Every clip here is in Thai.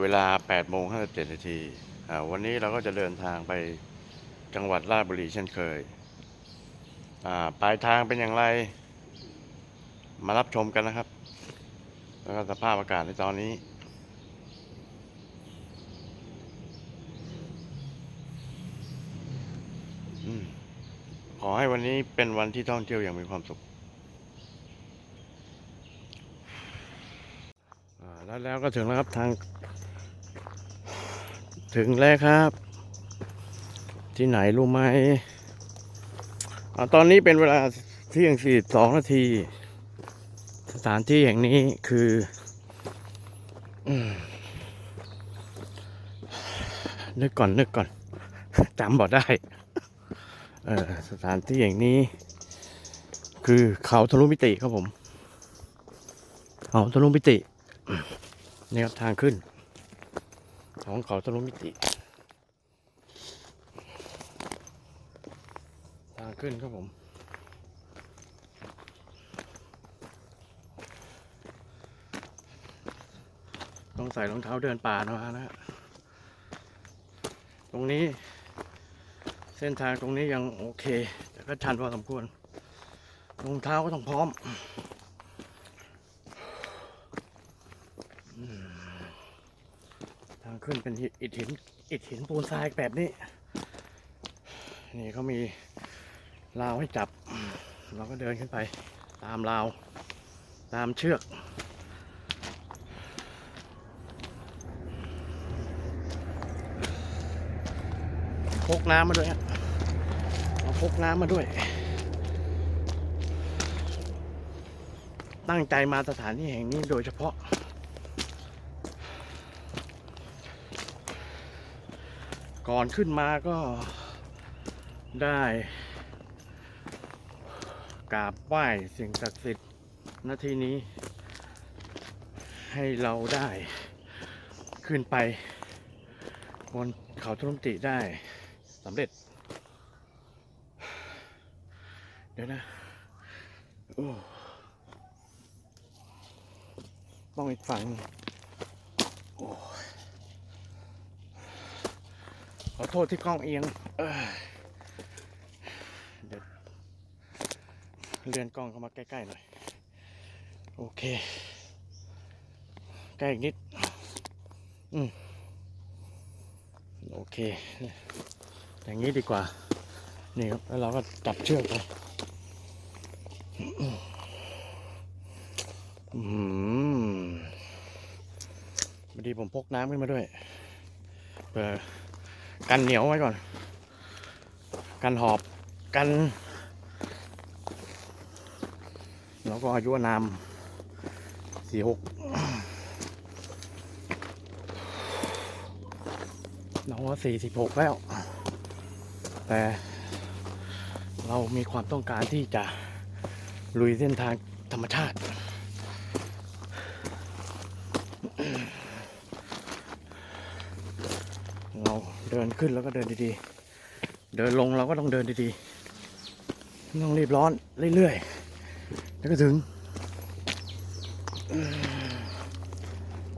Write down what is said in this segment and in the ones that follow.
เวลา8โมง57นาทีวันนี้เราก็จะเดินทางไปจังหวัดราชบุรีเช่นเคย ปลายทางเป็นอย่างไร มารับชมกันนะครับ แล้วก็สภาพอากาศในตอนนี้ ขอให้วันนี้เป็นวันที่ท่องเที่ยวอย่างมีความสุขแล้วแล้วก็ถึงแล้วครับทาง ถึงแล้วครับ ที่ไหนรู้ไหมอตอนนี้เป็นเวลาเที่ยงสี่สองนาที สถานที่แห่งนี้คือนึกก่อนนึกก่อนจำบอกได้เออสถานที่อย่างนี้ คือเขาทะลุมิติครับผม เขาทะลุมิตินี่ครับทางขึ้น ของเขาทะลุมิติ ทางขึ้นครับผม ต้องใส่รองเท้าเดินป่านะฮะตรงนี้ เส้นทางตรงนี้ยังโอเค แต่ก็ชันพอสมควรรองเท้าก็ต้องพร้อมอืมทาง ขึ้นเป็นอิฐหินอิฐหินปูนทรายแบบนี้ นี่เขามีราวให้จับ เราก็เดินขึ้นไป ตามราว ตามเชือก พกน้ำมาด้วยเอาพกน้ำมาด้วย ตั้งใจมาสถานที่แห่งนี้โดยเฉพาะ ก่อนขึ้นมาก็ได้กราบไหว้สิ่งศักดิ์สิทธิ์นาทีนี้ ให้เราได้ขึ้นไปบนเขาทุรุมติได้สำเร็จ เดี๋ยวนะ โอ้ต้องอีกฝั่งหนึ่งโอ้ย ขอโทษที่กล้องเอียงเยเดี๋ยวเลื่อนกล้องเข้ามาใกล้ๆหน่อย โอเค ใกล้อีกนิด อืมโอเค อย่างนี้ดีกว่า นี่ครับ แล้วเราก็จับเชือกไปอืมพอดีผมพกน้ำขึ้นมาด้วยเพื่อ กันเหนียวไว้ก่อน กันหอบกัน แล้วก็อายุนามสี่หกน้องว่าสี่สิบหกแล้ว แต่เรามีความต้องการที่จะลุยเส้นทางธรรมชาติ เราเดินขึ้นแล้วก็เดินดีๆ เดินลงเราก็ต้องเดินดีๆไม่ต้องรีบร้อนเรื่อยๆ แล้วก็ถึงม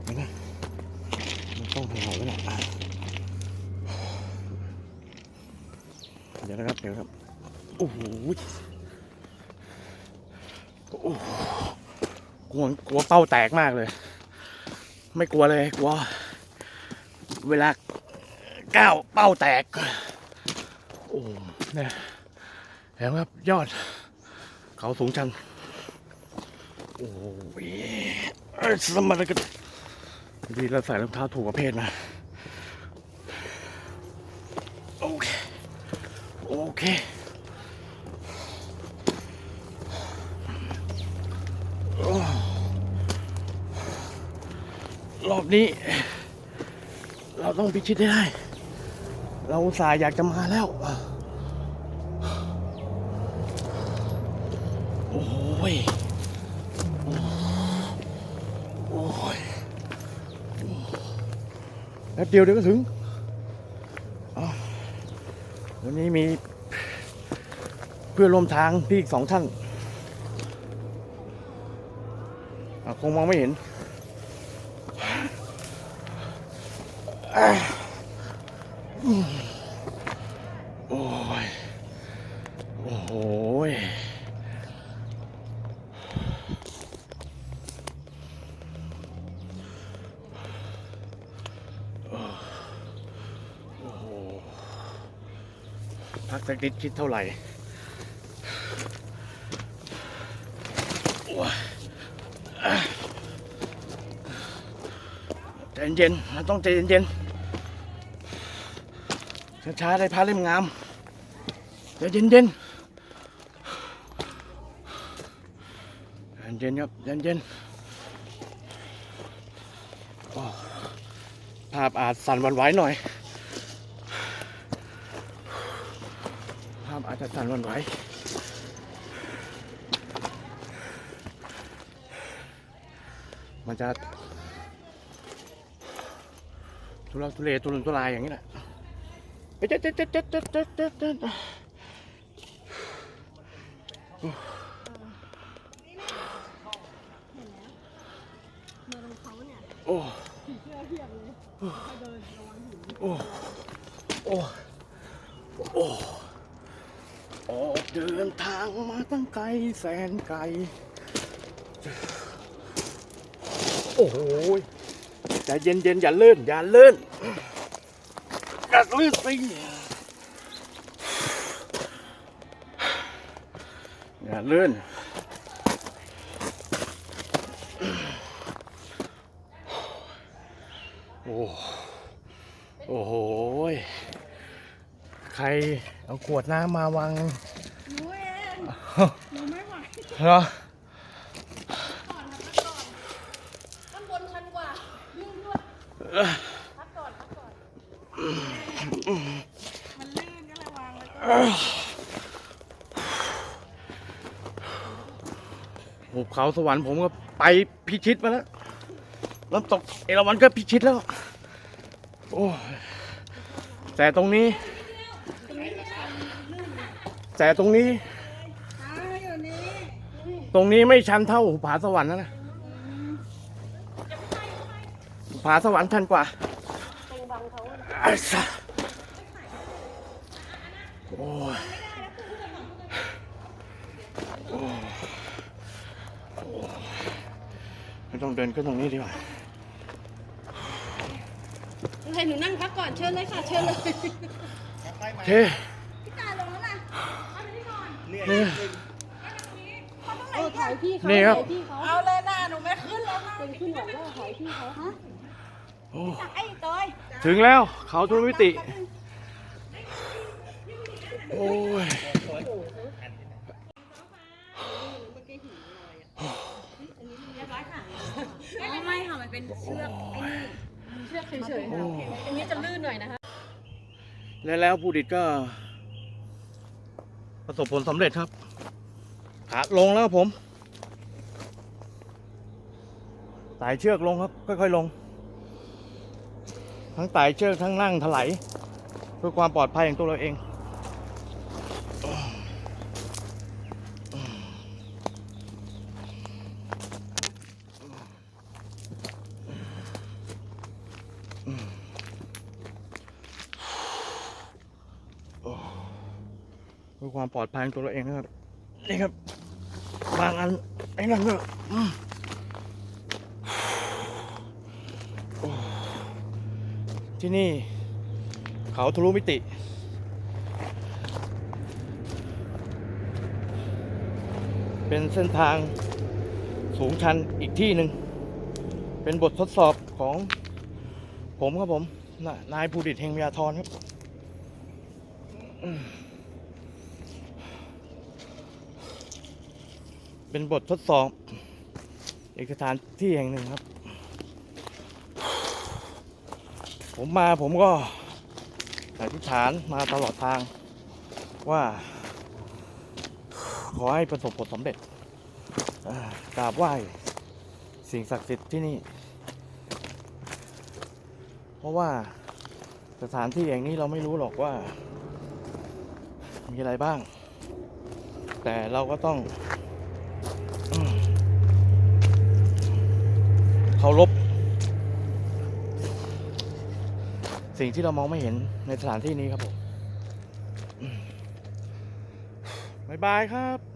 เห็นไหมมันต้องห่อไว้หน่ยอะเดี๋ยวนะครับเดี๋ยวครับ โอ้โหโอ้โหกลัวกลัวเป้าแตกมากเลย ไม่กลัวเลยกลัวเวลา ก้วเป้าแตก โอ้เนี่ยเห็นครับยอด เขาสูงชันโอ้ยเอ้สมรรถกันดีเราใส่รองเท้าถูกประเภทมาโอเคโอเครอบนี้ เราต้องพิชิตได้ เราสายอยากจะมาแล้ว โอ้ย โอ้ยแป๊บเดียวเดี๋ยวก็ถึง วันนี้มีเพื่อนร่วมทางพี่อีกสองท่านคงมองไม่เห็น สักนิดคิดเท่าไหร่ใจเย็นๆเราต้องใจเย็นๆช้าๆได้พาเล่มงามใจเย็นเย็นๆใจเย็นครับใจเย็นภาพอาจสั่นวันไหวหน่อย ภาพอา จจะสั่นวันไหวมันจะทุลักทุเลทุรนทุรายอย่างนี้แหละเจ๊ะเจ๊ะเจ๊ะเจ๊ะเจ๊ะเจ๊ะเจ๊ะเจ๊โอ้โอ้โอ้ ออกเดินทางมาตั้งไกลแสนไกล โอ้โหใจเย็นเย็นๆอย่าเลื่อนอย่าเลื่อนอย่าเลื่อนสิอย่าเลื่อนโอ้โอ้โห ใครเอาขวดน้ำมาวางหนูเองหนูไม่ไหวเหรอข้างบนชันกว่าลื่นด้วยพักก่อนพักก่อนมันลื่นก็เลยวางไว้ก่อนหุบเขาสวรรค์ผมก็ไปพิชิตมาแล้วน้ำตกเอราวัณก็พิชิตแล้ว โอ้ยแต่ตรงนี้ แต่ตรงนี้อ่าอยู่นี่ตรงนี้ไม่ชันเท่าหุบผาสวรรค์นะนะหุบผาสวรรค์ชันกว่าไอ้สัสโอ้ยโอ้ยโอ้ยไม่ต้องเดินขึ้นตรงนี้ดีกว่าให้หนูนั่งพักก่อนเชิญเลยค่ะ เชิญเลยโอเค พี่ตาลงแล้วนะเอาไปที่ นอนนี่เออถ่ายพี่เขานี่ครับถ่ายพี่เขาเอาเลยนะหนูไม่ขึ้นแล้วนะเป็นขึ้นหรอกว่าถ่ายพี่เขาฮะโอ้ไอ้เตยถึงแล้วเขาทุนมิติ โอ้ยไม่ไม่ค่ะมันเป็นเชือกไอ้นี่เชือกเฉยๆค่ะอันนี้จะลื่นหน่อยนะคะ และแล้วผู้ดิตก็ ประสบผลสำเร็จครับ ขาลงแล้วครับผมไต่เชือกลงครับ ค่อยๆลง ทั้งไต่เชือกทั้งนั่งถลายเพื่อความปลอดภัยของตัวเราเอง ความปลอดภัยของตัวเราเองนะครับ นี่ครับ บางอันไอ้นั่นก็ที่นี่ เขาทะลุมิติ เป็นเส้นทางสูงชันอีกที่หนึ่ง เป็นบททดสอบของผมครับผม นายภูดิตเฮงวิยาธรครับ เป็นบททดสอบเอกสถานที่แห่งหนึ่งครับ ผมมาผมก็อธิษฐานมาตลอดทางว่า ขอให้ประสบผลสำเร็จกราบไหว้สิ่งศักดิ์สิทธิ์ที่นี่ เพราะว่าสถานที่แห่งนี้เราไม่รู้หรอกว่า มีอะไรบ้าง แต่เราก็ต้อง เคารพสิ่งที่เรามองไม่เห็นในสถานที่นี้ครับผม บ๊ายบายครับ